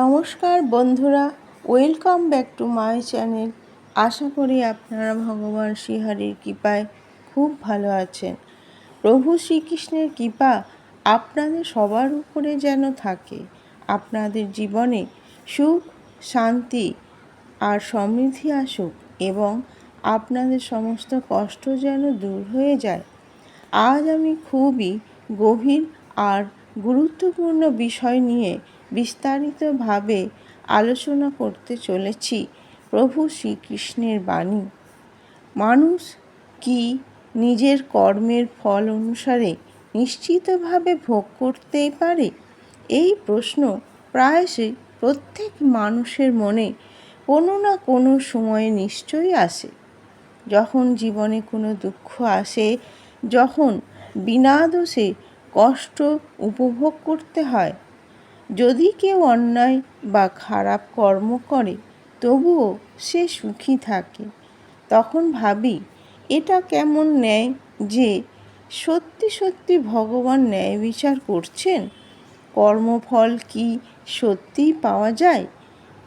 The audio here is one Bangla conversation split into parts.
নমস্কার বন্ধুরা welcome back to my channel আশা করি আপনারা ভগবান শ্রীহরির কৃপায় খুব ভালো আছেন। প্রভু শ্রীকৃষ্ণের কৃপা আপনাদের সবার উপরে যেন থাকে। আপনাদের জীবনে সুখ, শান্তি আর সমৃদ্ধি আসুক এবং আপনাদের সমস্ত কষ্ট যেন দূর হয়ে যায়। আজ আমি খুবই গভীর আর গুরুত্বপূর্ণ বিষয় নিয়ে বিস্তারিতভাবে আলোচনা করতে চলেছি প্রভু শ্রীকৃষ্ণের বাণী। মানুষ কি নিজের কর্মের ফল অনুসারে নিশ্চিতভাবে ভোগ করতেই পারে? এই প্রশ্ন প্রায়শই প্রত্যেক মানুষের মনে কোনো না কোনো সময়ে নিশ্চয়ই আসে। যখন জীবনে কোনো দুঃখ আসে, যখন বিনা দোষে কষ্ট উপভোগ করতে হয় যদি কেউ অন্যায় বা খারাপ কর্ম করে, তবুও সে সুখী থাকে। তখন ভাবি, এটা কেমন ন্যায় যে সত্যি সত্যি ভগবান ন্যায় বিচার করছেন? কর্মফল কি সত্যিই পাওয়া যায়?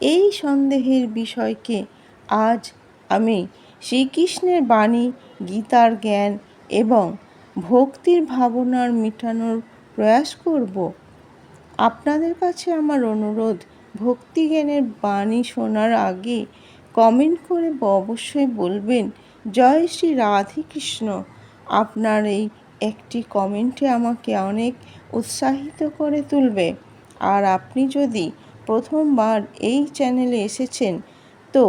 এই সন্দেহের বিষয়কে আজ আমি শ্রীকৃষ্ণের বাণী, গীতার জ্ঞান এবং ভক্তির ভাবনার মেটানোর প্রয়াস করব। আপনাদের কাছে আমার অনুরোধ ভক্তিজ্ঞানের বাণী শোনার আগে কমেন্ট করে অবশ্যই বলবেন। জয় শ্রী রাধেকৃষ্ণ আপনার এই একটি কমেন্টে আমাকে অনেক উৎসাহিত করে তুলবে। আর আপনি যদি প্রথমবার এই চ্যানেলে এসেছেন, তো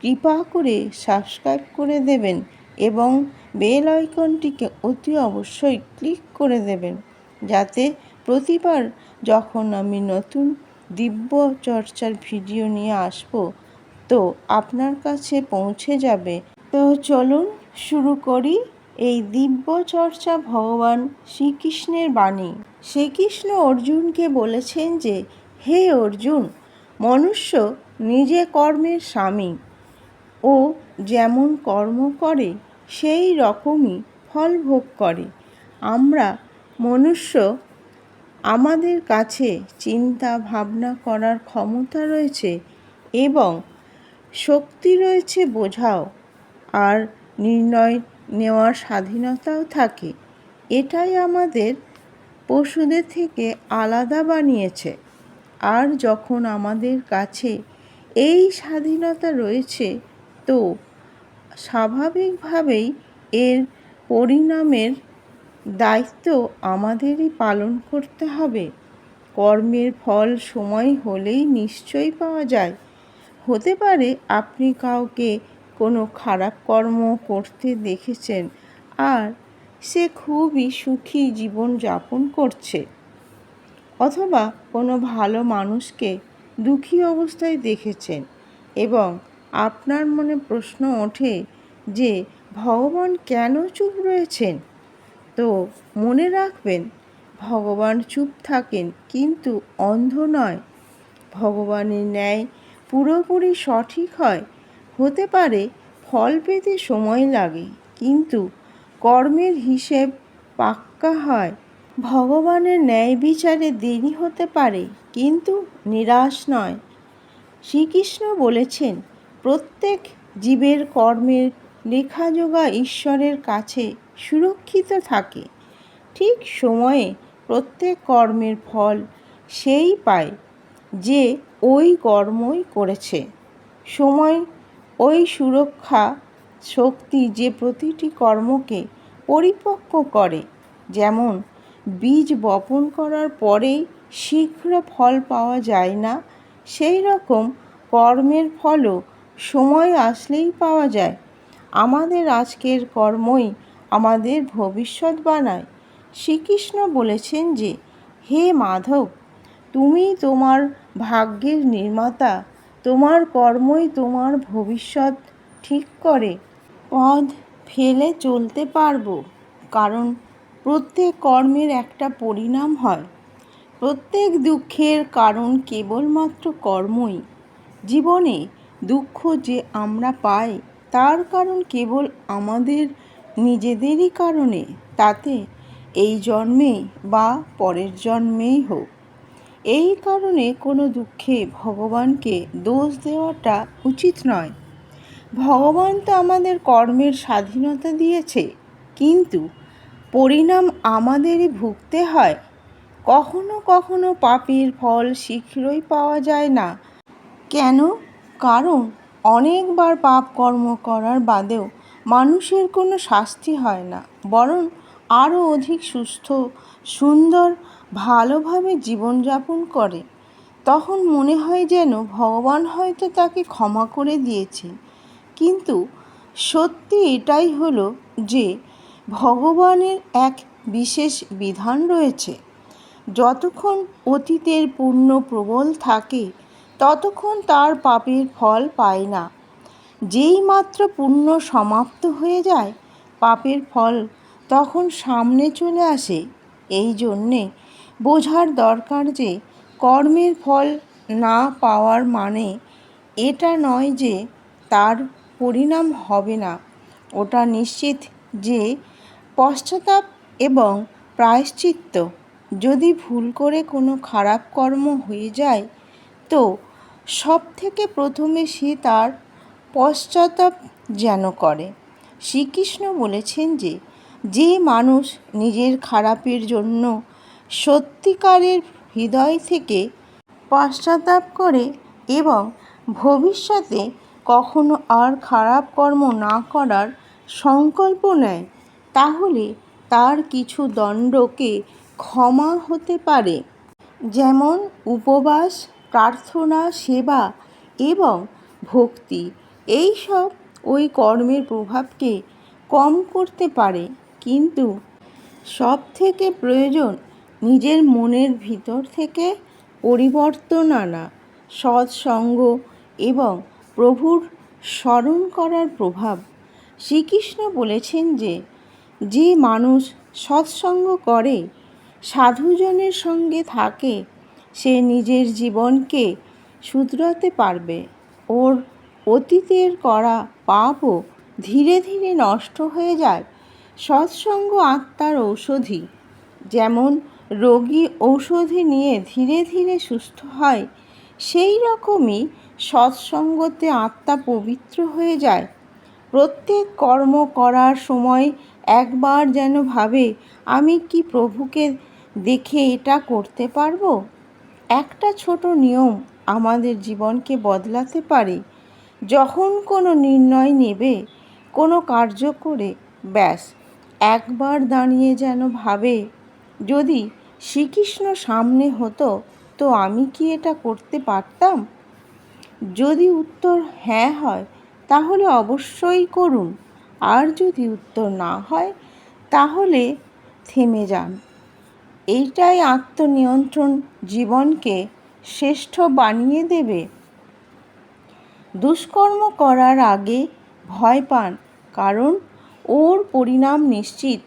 কৃপা করে সাবস্ক্রাইব করে দেবেন এবং বেল আইকনটিকে অতি অবশ্যই ক্লিক করে দেবেন। যাতে প্রতিবার যখন আমি নতুন দিব্য চর্চার ভিডিও নিয়ে আসব, তো আপনার কাছে পৌঁছে যাবে। তো চলুন শুরু করি এই দিব্য চর্চা ভগবান শ্রীকৃষ্ণের বাণী। শ্রীকৃষ্ণ অর্জুনকে বলেছেন যে, হে অর্জুন, মনুষ্য নিজে কর্মের স্বামী। ও যেমন কর্ম করে, সেই রকমই ফল ভোগ করে। আমরা মনুষ্য আমাদের কাছে চিন্তা ভাবনা করার ক্ষমতা রয়েছে এবং শক্তি রয়েছে বোঝাও আর নির্ণয় নেওয়ার স্বাধীনতাও থাকে। এটাই আমাদের পশুদের থেকে আলাদা বানিয়েছে। আর যখন আমাদের কাছে এই স্বাধীনতা রয়েছে, তো স্বাভাবিকভাবেই এর পরিণামের দায়িত্ব আমাদেরই পালন করতে হবে। কর্মের ফল সময় হলেই নিশ্চয়ই পাওয়া যায়। হতে পারে আপনি কাউকে কোনো খারাপ কর্ম করতে দেখেছেন আর সে খুবই সুখী জীবন যাপন করছে। অথবা কোনো ভালো মানুষকে দুঃখী অবস্থায় দেখেছেন এবং আপনার মনে প্রশ্ন ওঠে যে, ভগবান কেন চুপ রয়েছেন? তো মনে রাখবেন, ভগবান চুপ থাকেন কিন্তু অন্ধ নয়। ভগবানের ন্যায় পুরোপুরি সঠিক হয়। হতে পারে ফল পেতে সময় লাগে, কিন্তু কর্মের হিসেব পাক্কা হয়। ভগবানের ন্যায় বিচারে দেরি হতে পারে, কিন্তু নিরাশ নয়। শ্রীকৃষ্ণ বলেছেন, প্রত্যেক জীবের কর্মের লেখাজোগা ঈশ্বরের কাছে সুরক্ষিত থাকে। ঠিক সময়ে প্রত্যেক কর্মের ফল সেই পায় যে ওই কর্মই করেছে। সময় ওই সুরক্ষা শক্তি যে প্রতিটি কর্মকে পরিপক্ক করে, যেমন বীজ বপন করার পরেই শীঘ্র ফল পাওয়া যায় না, সেই রকম কর্মের ফলও সময় আসলেই পাওয়া যায়। আমাদের আজকের কর্মই আমাদের ভবিষ্যৎ বানায়। শ্রীকৃষ্ণ বলেছেন যে, হে মাধব, তুমি তোমার ভাগ্যের নির্মাতা, তোমার কর্মই তোমার ভবিষ্যৎ ঠিক করে। পথ ফেলে চলতে পারব, কারণ প্রত্যেক কর্মের একটা পরিণাম হয়। প্রত্যেক দুঃখের কারণ কেবলমাত্র কর্মই। জীবনে দুঃখ যে আমরা পাই, তার কারণ কেবল আমাদের নিজেদেরই কারণে, তাতে এই জন্মেই বা পরের জন্মেই হোক। এই কারণে কোনো দুঃখে ভগবানকে দোষ দেওয়াটা উচিত নয়। ভগবান তো আমাদের কর্মের স্বাধীনতা দিয়েছে, কিন্তু পরিণাম আমাদেরই ভুগতে হয়। কখনো কখনো পাপের ফল শীঘ্রই পাওয়া যায় না। কেন? কারণ অনেকবার পাপ কর্ম করার বাদেও মানুষের কোনো শাস্তি হয় না, বরং আরও অধিক সুস্থ, সুন্দর, ভালোভাবে জীবনযাপন করে। তখন মনে হয় যেন ভগবান হয়তো তাকে ক্ষমা করে দিয়েছে কিন্তু সত্যি এটাই হলো যে ভগবানের এক বিশেষ বিধান রয়েছে। যতক্ষণ অতীতের পূর্ণ প্রবল থাকে, ততক্ষণ তার পাপের ফল পায় না। যেই মাত্র পুণ্য সমাপ্ত হয়ে যায় পাপের ফল তখন সামনে চলে আসে। এই জন্যে বোঝার দরকার যে কর্মের ফল না পাওয়ার মানে এটা নয় যে তার পরিণাম হবে না। ওটা নিশ্চিত যে পশ্চাতাপ এবং প্রায়শ্চিত্ত যদি ভুল করে কোনো খারাপ কর্ম হয়ে যায়, তো সব থেকে প্রথমে সে তার পশ্চাতাপ যেন করে। শ্রীকৃষ্ণ বলেছেন যে যে মানুষ নিজের খারাপের জন্য সত্যিকারের হৃদয় থেকে পশ্চাতাপ করে এবং ভবিষ্যতে কখনো আর খারাপ কর্ম না করার সংকল্প নেয়, তাহলে তার কিছু দণ্ডকে ক্ষমা হতে পারে। যেমন উপবাস, প্রার্থনা, সেবা এবং ভক্তি এই সব ওই কর্মের প্রভাবকে কম করতে পারে, কিন্তু সব থেকে প্রয়োজন নিজের মনের ভিতর থেকে পরিবর্তন আনা, সৎসঙ্গ এবং প্রভুর স্মরণ করার প্রভাব। শ্রীকৃষ্ণ বলেছেন যে যে মানুষ সৎসঙ্গ করে, সাধুজনের সঙ্গে থাকে, সে নিজের জীবনকে শুধরাতে পারবে। ওর অতীতের করা পাপও ধীরে ধীরে নষ্ট হয়ে যায়। সৎসঙ্গ আত্মার ঔষধি, যেমন রোগী ঔষধি নিয়ে ধীরে ধীরে সুস্থ হয়, সেই রকমই সৎসঙ্গতে আত্মা পবিত্র হয়ে যায়। প্রত্যেক কর্ম করার সময় একবার যেন ভাবে, আমি কি প্রভুকে দেখে এটা করতে পারব? একটা ছোট নিয়ম আমাদের জীবনকে বদলাতে পারে। যখন কোনো নির্ণয় নেবে, কোনো কার্য করে, ব্যাস, একবার দাঁড়িয়ে যেন ভাবে, যদি শ্রীকৃষ্ণ সামনে হতো, তো আমি কি এটা করতে পারতাম? যদি উত্তর হ্যাঁ হয়, তাহলে অবশ্যই করুন। আর যদি উত্তর না হয়, তাহলে থেমে যান। এইটাই আত্মনিয়ন্ত্রণ জীবনকে শ্রেষ্ঠ বানিয়ে দেবে। দুষ্কর্ম করার আগে ভয় পান, কারণ ওর পরিণাম নিশ্চিত।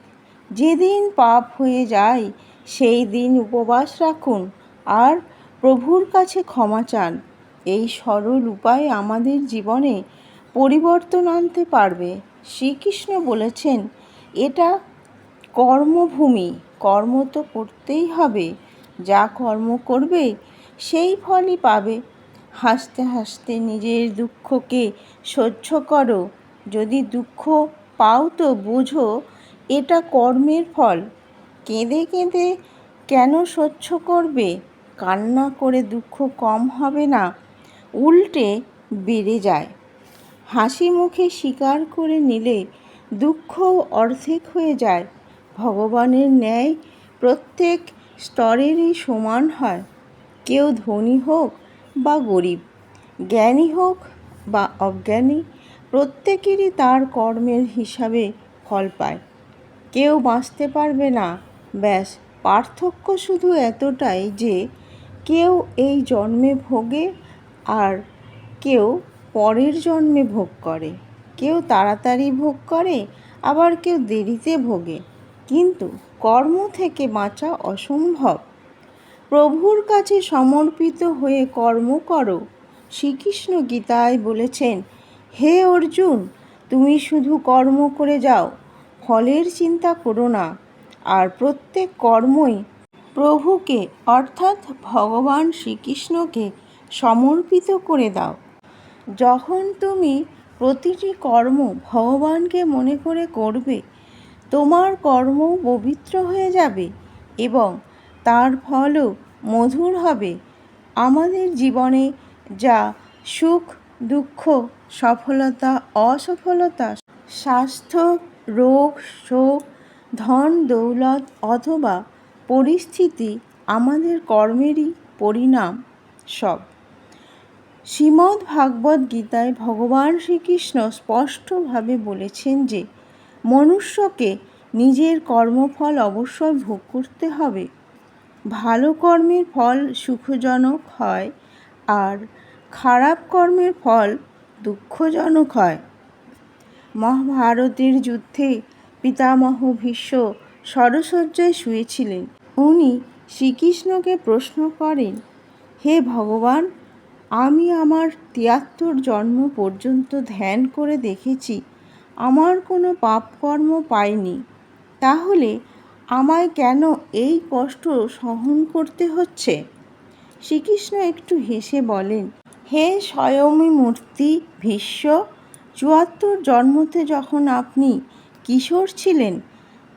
যেদিন পাপ হয়ে যায়, সেই দিন উপবাস রাখুন আর প্রভুর কাছে ক্ষমা চান। এই সরল উপায় আমাদের জীবনে পরিবর্তন আনতে পারবে। শ্রীকৃষ্ণ বলেছেন, এটা কর্মভূমি, কর্ম তো করতেই হবে। যা কর্ম করবে, সেই ফলই পাবে। হাসতে হাসতে নিজের দুঃখকে সহ্য করো। যদি দুঃখ পাও তো বোঝো, এটা কর্মের ফল। কেঁদে কেঁদে কেন সহ্য করবে? কান্না করে দুঃখ কম হবে না, উল্টে বেড়ে যায়। হাসি মুখে স্বীকার করে নিলে দুঃখ অর্ধেক হয়ে যায়। ভগবানের ন্যায় প্রত্যেক স্তরেরই সমান হয়। কেউ ধনী হোক বা গরিব, জ্ঞানী হোক বা অজ্ঞানী, প্রত্যেকেরই তার কর্মের হিসাবে ফল পায়। কেউ বাঁচতে পারবে না। ব্যাস, পার্থক্য শুধু এতটাই যে কেউ এই জন্মে ভোগে আর কেউ পরের জন্মে ভোগ করে। কেউ তাড়াতাড়ি ভোগ করে, আবার কেউ দেরিতে ভোগে। কিন্তু কর্ম থেকে বাঁচা অসম্ভব। প্রভুর কাছে সমর্পিত হয়ে কর্ম করো। শ্রীকৃষ্ণ গীতায় বলেছেন, হে অর্জুন, তুমি শুধু কর্ম করে যাও, ফলের চিন্তা করো না। আর প্রত্যেক কর্মই প্রভুকে, অর্থাৎ ভগবান শ্রীকৃষ্ণকে, সমর্পিত করে দাও। যখন তুমি প্রতিটি কর্ম ভগবানকে মনে করে করবে, তোমার কর্ম পবিত্র হয়ে যাবে এবং তার ফলও মধুর হবে। আমাদের জীবনে যা সুখ, দুঃখ, সফলতা, অসফলতা, স্বাস্থ্য, রোগ, শোক, ধন, দৌলত অথবা পরিস্থিতি আমাদের কর্মেরই পরিণাম সব। শ্রীমদ্ ভাগবত গীতায় ভগবান শ্রীকৃষ্ণ স্পষ্টভাবে বলেছেন যে, মনুষ্যকে নিজের কর্মফল অবশ্যই ভোগ করতে হবে। ভালো কর্মের ফল সুখজনক হয় আর খারাপ কর্মের ফল দুঃখজনক হয়। মহাভারতের যুদ্ধে পিতামহ ভীষ্ম সরসজ্জায় শুয়েছিলেন। উনি শ্রীকৃষ্ণকে প্রশ্ন করেন, হে ভগবান, আমি আমার তিয়াত্তর জন্ম পর্যন্ত ধ্যান করে দেখেছি, আমার কোনো পাপকর্ম পাইনি। তাহলে আমায় কেন এই কষ্ট সহন করতে হচ্ছে? শ্রীকৃষ্ণ একটু হেসে বলেন, হে স্বয়মী মূর্তি ভীষ্ম, চুয়াত্তর জন্মতে যখন আপনি কিশোর ছিলেন,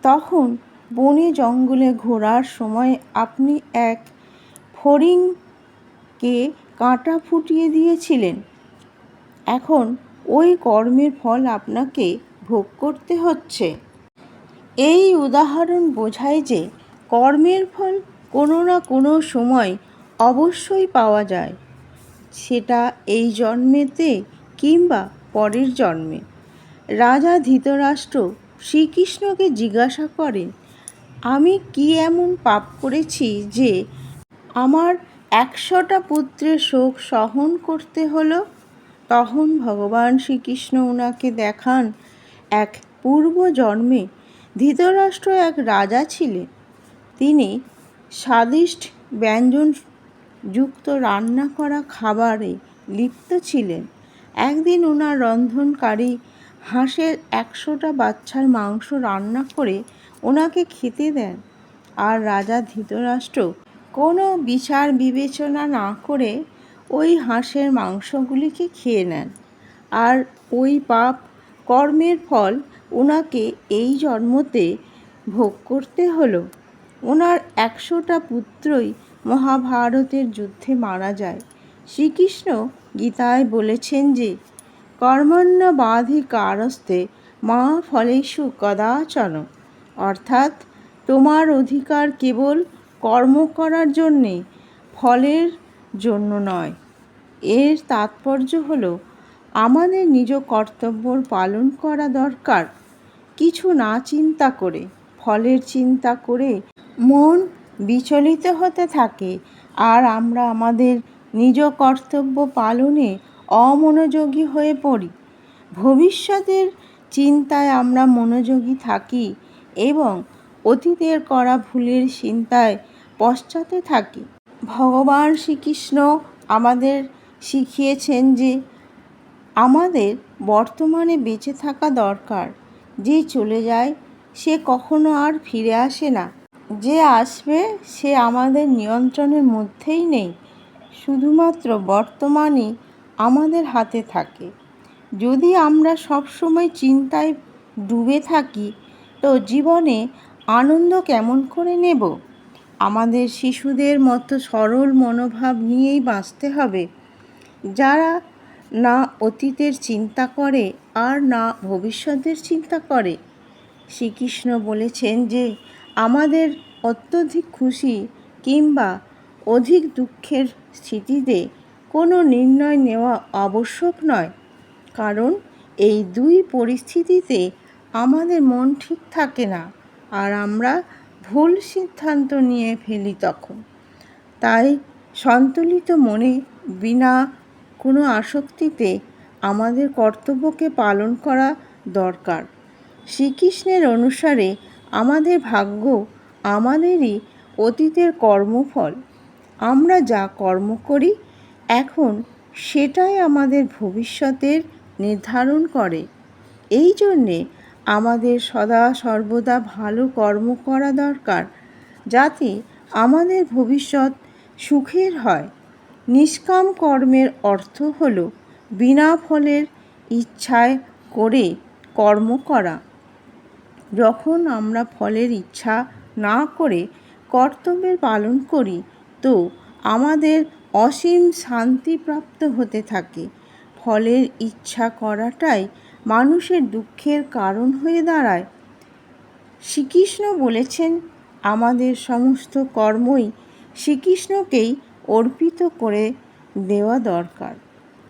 তখন বনে জঙ্গলে ঘোরার সময় আপনি এক ফড়িংকে কাঁটা ফুটিয়ে দিয়েছিলেন। এখন ওই কর্মের ফল আপনাকে ভোগ করতে হচ্ছে। এই উদাহরণ বোঝায় যে কর্মের ফল কোনো না কোনো সময় অবশ্যই পাওয়া যায়। সেটা এই জন্মেতে কিংবা পরের জন্মে। রাজা ধৃতরাষ্ট্র শ্রীকৃষ্ণকে জিজ্ঞাসা করেন, আমি কি এমন পাপ করেছি যে আমার একশোটা পুত্রের শোক সহন করতে হলো? তখন ভগবান শ্রীকৃষ্ণ ওনাকে দেখান, এক পূর্ব জন্মে ধৃতরাষ্ট্র এক রাজা ছিলেন। তিনি স্বাদিষ্ট ব্যঞ্জন যুক্ত রান্না করা খাবারে লিপ্ত ছিলেন। একদিন ওনার রন্ধনকারী হাঁসের একশোটা বাচ্চার মাংস রান্না করে ওনাকে খেতে দেন। আর রাজা ধৃতরাষ্ট্র কোনো বিচার বিবেচনা না করে ওই হাঁসের মাংসগুলিকে খেয়ে নেন। আর ওই পাপ কর্মের ফল ওনাকে এই জন্মতে ভোগ করতে হলো। ওনার একশোটা পুত্রই মহাভারতের যুদ্ধে মারা যায়। শ্রীকৃষ্ণ গীতায় বলেছেন যে কর্মণ্য বাধি কারস্তে মা ফলেষু কদাচন। অর্থাৎ তোমার অধিকার কেবল কর্ম করার জন্যে, ফলের জন্য নয়। এর তাৎপর্য হলো, আমাদের নিজ কর্তব্য পালন করা দরকার। কিছু না চিন্তা করে, ফলের চিন্তা করে মন বিচলিত হতে থাকে। আর আমরা আমাদের নিজ কর্তব্য পালনে অমনোযোগী হয়ে পড়ি। ভবিষ্যতের চিন্তায় আমরা মনোযোগী থাকি এবং অতীতের করা ভুলের চিন্তায় পশ্চাতে থাকি। ভগবান শ্রীকৃষ্ণ আমাদের শিখিয়েছেন যে আমাদের বর্তমানে বেঁচে থাকা দরকার। যে চলে যায়, সে কখনো আর ফিরে আসে না। যে আসবে, সে আমাদের নিয়ন্ত্রণের মধ্যেই নেই। শুধুমাত্র বর্তমানই আমাদের হাতে থাকে। যদি আমরা সবসময় চিন্তায় ডুবে থাকি, তো জীবনে আনন্দ কেমন করে নেব? আমাদের শিশুদের মতো সরল মনোভাব নিয়েই বাঁচতে হবে। যারা না অতীতের চিন্তা করে আর না ভবিষ্যতের চিন্তা করে। শ্রীকৃষ্ণ বলেছেন যে, আমাদের অত্যধিক খুশি কিংবা অধিক দুঃখের স্থিতিতে কোনো নির্ণয় নেওয়া আবশ্যক নয়, কারণ এই দুই পরিস্থিতিতে আমাদের মন ঠিক থাকে না আর আমরা ভুল সিদ্ধান্ত নিয়ে ফেলি তখন। তাই সন্তুলিত মনে বিনা কোনো আসক্তিতে আমাদের কর্তব্যকে পালন করা দরকার। শ্রীকৃষ্ণের অনুসারে আমাদের ভাগ্য আমাদেরই অতীতের কর্মফল। আমরা যা কর্ম করি, এখন সেটাই আমাদের ভবিষ্যতের নির্ধারণ করে। এই জন্যে আমাদের সদা সর্বদা ভালো কর্ম করা দরকার, যাতে আমাদের ভবিষ্যৎ সুখের হয়। নিষ্কাম কর্মের অর্থ হল বিনা ফলের ইচ্ছায় করে কর্ম করা। যখন আমরা ফলের ইচ্ছা না করে কর্তব্যের পালন করি, তো আমাদের অসীম শান্তি প্রাপ্ত হতে থাকে। ফলের ইচ্ছা করাটাই মানুষের দুঃখের কারণ হয়ে দাঁড়ায়। শ্রীকৃষ্ণ বলেছেন, আমাদের সমস্ত কর্মই শ্রীকৃষ্ণকেই অর্পিত করে দেওয়া দরকার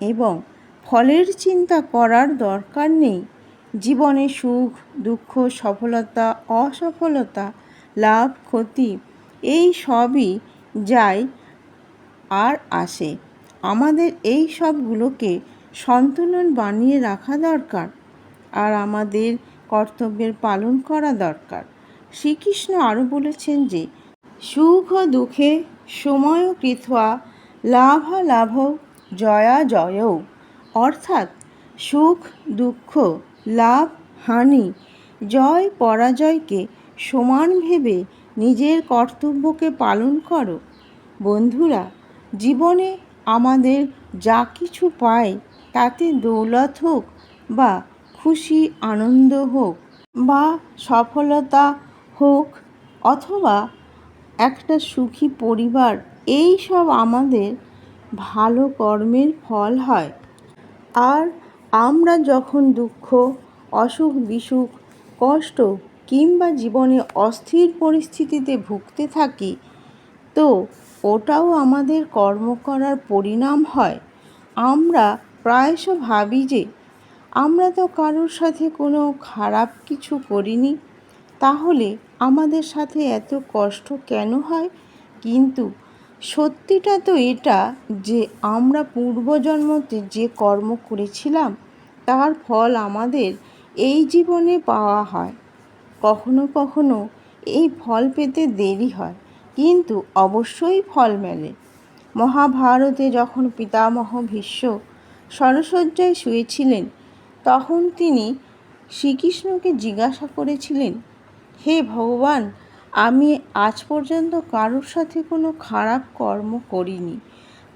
এবং ফলের চিন্তা করার দরকার নেই। জীবনে সুখ, দুঃখ, সফলতা, অসফলতা, লাভ, ক্ষতি, এই সবই যায় আর আসে। আমাদের এই সবগুলোকে সন্তুলন বানিয়ে রাখা দরকার আর আমাদের কর্তব্যের পালন করা দরকার। শ্রীকৃষ্ণ আরও বলেছেন যে, সুখ দুঃখে সময় কৃথা লাভ লাভ জয়া জয় অর্থাৎ সুখ, দুঃখ, লাভ, হানি, জয়, পরাজয়কে সমান ভেবে নিজের কর্তব্যকে পালন করো। বন্ধুরা, জীবনে আমাদের যা কিছু পাই, তাতে দৌলত হোক বা খুশি, আনন্দ হোক বা সফলতা হোক অথবা একটা সুখী পরিবার, এই সব আমাদের ভালো কর্মের ফল হয়। আর আমরা যখন দুঃখ, অসুখ, বিসুখ, কষ্ট কিংবা জীবনে অস্থির পরিস্থিতিতে ভুগতে থাকি, তো ওটাও আমাদের কর্ম করার পরিণাম হয়। আমরা প্রায়শ ভাবি যে, আমরা তো কারোর সাথে কোনো খারাপ কিছু করিনি, তাহলে আমাদের সাথে এত কষ্ট কেন হয়? কিন্তু সত্যিটা তো এটা যে আমরা পূর্বজন্মতে যে কর্ম করেছিলাম, তার ফল আমাদের এই জীবনে পাওয়া হয়। কখনো কখনো এই ফল পেতে দেরি হয়, কিন্তু অবশ্যই ফল মেলে। মহাভারতে যখন পিতামহ ভীষ্ম সরসজ্জায় শুয়েছিলেন, তখন তিনি শ্রীকৃষ্ণকে জিজ্ঞাসা করেছিলেন, হে ভগবান আমি আজ পর্যন্ত কারোর সাথে কোনো খারাপ কর্ম করিনি।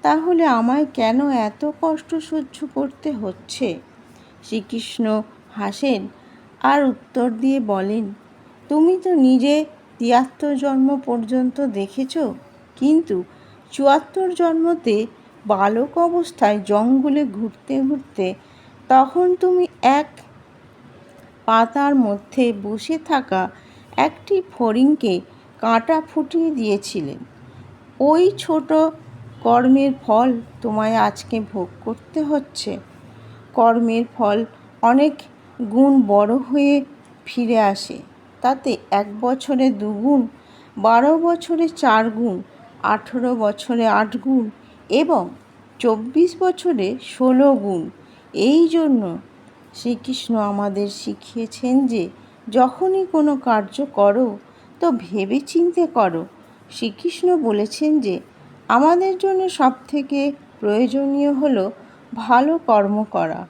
তাহলে আমায় কেন এত কষ্ট সহ্য করতে হচ্ছে? শ্রীকৃষ্ণ হাসেন আর উত্তর দিয়ে বলেন, তুমি তো নিজে তিয়াত্তর জন্ম পর্যন্ত দেখেছ, কিন্তু চুয়াত্তর জন্মতে বালক অবস্থায় জঙ্গলে ঘুরতে ঘুরতে তখন তুমি এক পাতার মধ্যে বসে থাকা একটি ফড়িংকে কাঁটা ফুটিয়ে দিয়েছিলেন। ওই ছোট কর্মের ফল তোমায় আজকে ভোগ করতে হচ্ছে। কর্মের ফল অনেক গুণ বড় হয়ে ফিরে আসে। তাতে এক বছরে দুগুণ বারো বছরে চার গুণ, আঠেরো বছরে আট গুণ এবং চব্বিশ বছরে ষোলো গুণ। এই জন্য শ্রীকৃষ্ণ আমাদের শিখিয়েছেন যে যখনই কোনো কার্য করো, তো ভেবে চিনতে করো। শ্রীকৃষ্ণ বলেছেন যে, আমাদের জন্য সবথেকে প্রয়োজনীয় হলো ভালো কর্ম করা।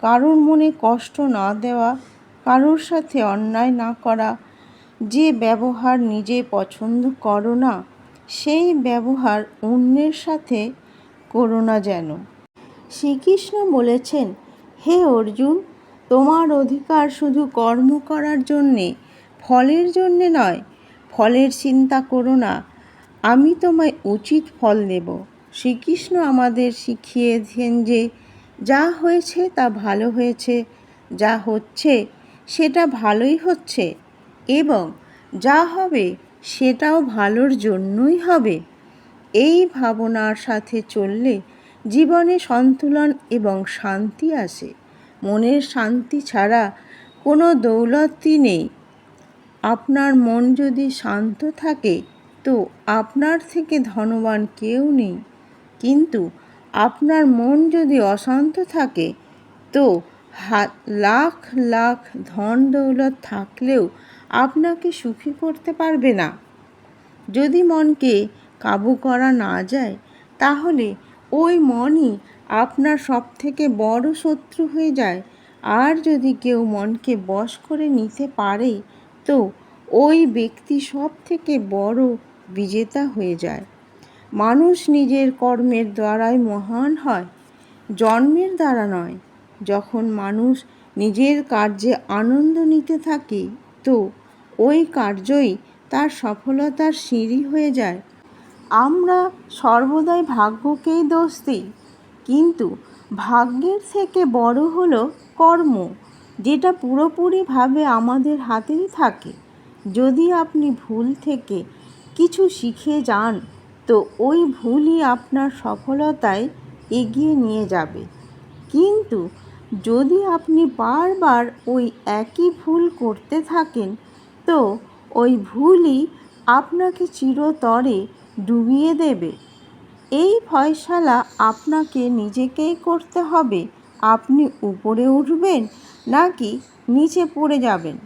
কারোর মনে কষ্ট না দেওয়া, কারোর সাথে অন্যায় না করা। যে ব্যবহার নিজে পছন্দ করো না, সেই ব্যবহার অন্যের সাথে করো না যেন। শ্রীকৃষ্ণ বলেছেন, হে অর্জুন তোমার অধিকার শুধু কর্ম করার জন্যে, ফলের জন্যে নয়, ফলের চিন্তা করো না। আমি তোমায় উচিত ফল দেব। শ্রীকৃষ্ণ আমাদের শিখিয়েছেন যে, যা হয়েছে তা ভালো হয়েছে, যা হচ্ছে সেটা ভালোই হচ্ছে এবং যা হবে সেটাও ভালোর জন্যই হবে। এই ভাবনার সাথে চললে জীবনে সন্তুলন এবং শান্তি আসে। মনের শান্তি ছাড়া কোনো দৌলতই নেই। আপনার মন যদি শান্ত থাকে, তো আপনার থেকে ধনবান কেউ নেই। কিন্তু আপনার মন যদি অশান্ত থাকে, তো লাখ লাখ ধন দৌলত থাকলেও আপনাকে সুখী করতে পারবে না। যদি মনকে কাবু করা না যায়, তাহলে ওই মনই আপনার সব থেকে বড় শত্রু হয়ে যায়। আর যদি কেউ মনকে বশ করে নিতে পারে, তো ওই ব্যক্তি সব থেকে বড় বিজেতা হয়ে যায়। মানুষ নিজের কর্মের দ্বারাই মহান হয়, জন্মের দ্বারা নয়। যখন মানুষ নিজের কার্যে আনন্দ নিতে থাকে, তো ওই কার্যই তার সফলতার সিঁড়ি হয়ে যায়। আমরা সর্বদাই ভাগ্যকেই দোষ দিই। কিন্তু ভাগ্যের থেকে বড় হলো কর্ম, যেটা পুরোপুরিভাবে আমাদের হাতেই থাকে। যদি আপনি ভুল থেকে কিছু শিখে যান, তো ওই ভুলই আপনার সফলতায় এগিয়ে নিয়ে যাবে। কিন্তু যদি আপনি বারবার ওই একই ভুল করতে থাকেন, তো ওই ভুলই আপনাকে চিরতরে ডুবিয়ে দেবে। এই ফয়সালা আপনাকে নিজেকেই করতে হবে। আপনি উপরে উঠবেন নাকি নিচে পড়ে যাবেন?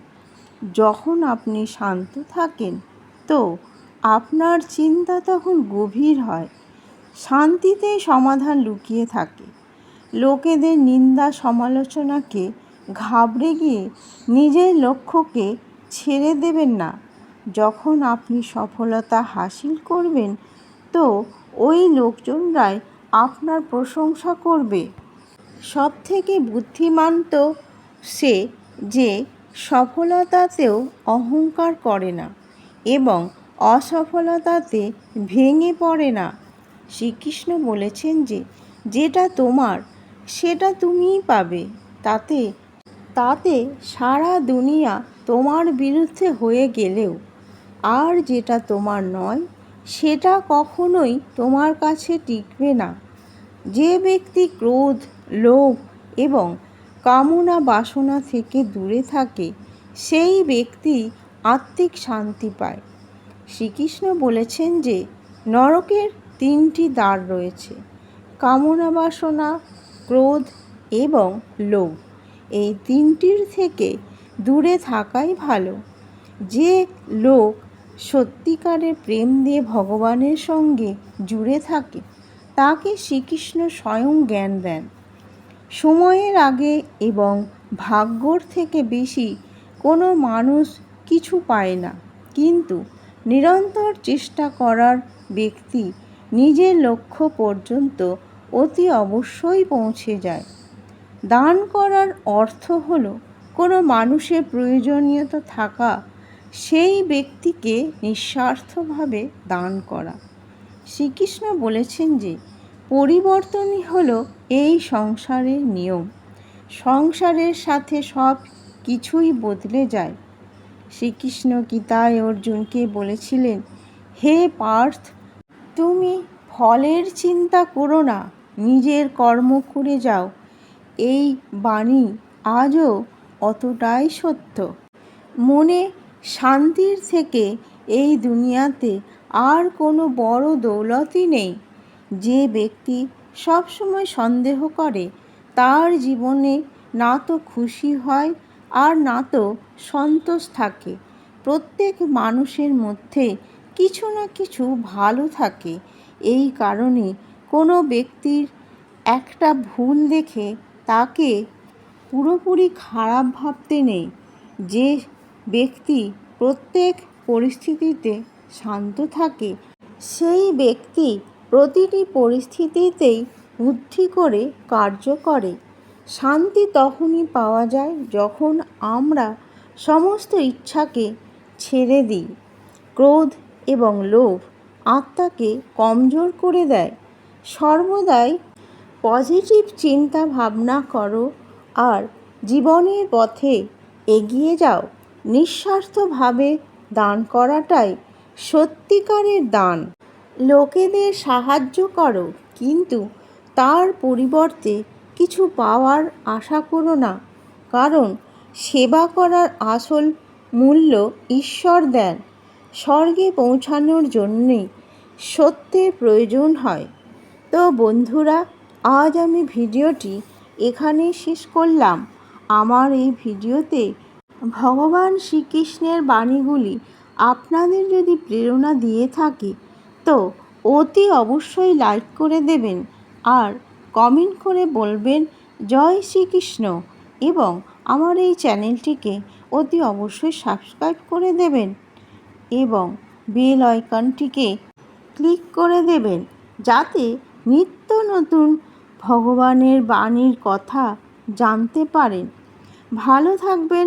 যখন আপনি শান্ত থাকেন, তো আপনার চিন্তা তখন গভীর হয়। শান্তিতেই সমাধান লুকিয়ে থাকে। লোকেদের নিন্দা সমালোচনাকে ঘাবড়ে গিয়ে নিজের লক্ষ্যকে ছেড়ে দেবেন না। যখন আপনি সফলতা হাসিল করবেন, তো ওই লোকজনরাই আপনার প্রশংসা করবে। সব থেকে বুদ্ধিমান তো সে যে সফলতাতেও অহংকার করে না এবং অসফলতাতে ভেঙে পড়ে না। শ্রীকৃষ্ণ বলেছেন যে, যেটা তোমার, সেটা তুমিই পাবে। তাতে তাতে সারা দুনিয়া তোমার বিরুদ্ধে হয়ে গেলেও, আর যেটা তোমার নয় সেটা কখনোই তোমার কাছে টিকবে না। যে ব্যক্তি ক্রোধ, লোভ এবং কামনা বাসনা থেকে দূরে থাকে, সেই ব্যক্তি আত্মিক শান্তি পায়। শ্রীকৃষ্ণ বলেছেন যে, নরকের তিনটি দ্বার রয়েছে, কামনা বাসনা, ক্রোধ এবং লোভ। এই তিনটির থেকে দূরে থাকাই ভালো। যে লোক সত্যিকারের প্রেম দিয়ে ভগবানের সঙ্গে জুড়ে থাকে, তাকে শ্রীকৃষ্ণ স্বয়ং জ্ঞান দেন। সময়ের আগে এবং ভাগ্যর থেকে বেশি কোনো মানুষ কিছু পায় না, কিন্তু নিরন্তর চেষ্টা করার ব্যক্তি নিজের লক্ষ্য পর্যন্ত অতি অবশ্যই পৌঁছে যায়। দান করার অর্থ হলো কোনো মানুষের প্রয়োজনীয়তা থাকা সেই ব্যক্তিকে নিঃস্বার্থভাবে দান করা। শ্রীকৃষ্ণ বলেছেন যে, পরিবর্তনই হলো এই সংসারের নিয়ম। সংসারের সাথে সব কিছুই বদলে যায়। শ্রীকৃষ্ণ গীতায় অর্জুনকে বলেছিলেন, হে পার্থ, তুমি ফলের চিন্তা করো না, নিজের কর্ম করে যাও। এই বাণী আজও অতটাই সত্য। মনে শান্তির থেকে এই দুনিয়াতে আর কোনো বড় দৌলতই নেই। যে ব্যক্তি সবসময় সন্দেহ করে, তার জীবনে না তো খুশি হয় আর না তো সন্তোষ থাকে। প্রত্যেক মানুষের মধ্যে কিছু না কিছু ভালো থাকে। এই কারণে কোনো ব্যক্তির একটা ভুল দেখে তাকে পুরোপুরি খারাপ ভাবতে নেই। যে ব্যক্তি প্রত্যেক পরিস্থিতিতে শান্ত থাকে। সেই ব্যক্তি প্রতিটি পরিস্থিতিতেই বুদ্ধি করে কার্য করে। শান্তি তখনই পাওয়া যায় যখন আমরা সমস্ত ইচ্ছাকে ছেড়ে দিই। ক্রোধ এবং লোভ আত্মাকে কমজোর করে দেয়। সর্বদাই পজিটিভ চিন্তা ভাবনা করো আর জীবনের পথে এগিয়ে যাও। নিঃস্বার্থভাবে দান করাটাই সত্যিকারের দান। লোকেদের সাহায্য করো, কিন্তু তার পরিবর্তে কিছু পাওয়ার আশা করো না, কারণ সেবা করার আসল মূল্য ঈশ্বর দেন। স্বর্গে পৌঁছানোর জন্যে সত্যের প্রয়োজন হয়। তো বন্ধুরা, আজ আমি ভিডিওটি এখানেই শেষ করলাম। আমার এই ভিডিওতে ভগবান শ্রীকৃষ্ণের বাণীগুলি আপনাদের যদি প্রেরণা দিয়ে থাকে, তো অতি অবশ্যই লাইক করে দেবেন আর কমেন্ট করে বলবেন, জয় শ্রীকৃষ্ণ এবং আমার এই চ্যানেলটিকে অতি অবশ্যই সাবস্ক্রাইব করে দেবেন এবং বেল আইকনটিকে ক্লিক করে দেবেন যাতে নিত্য নতুন ভগবানের বাণীর কথা জানতে পারেন। ভালো থাকবেন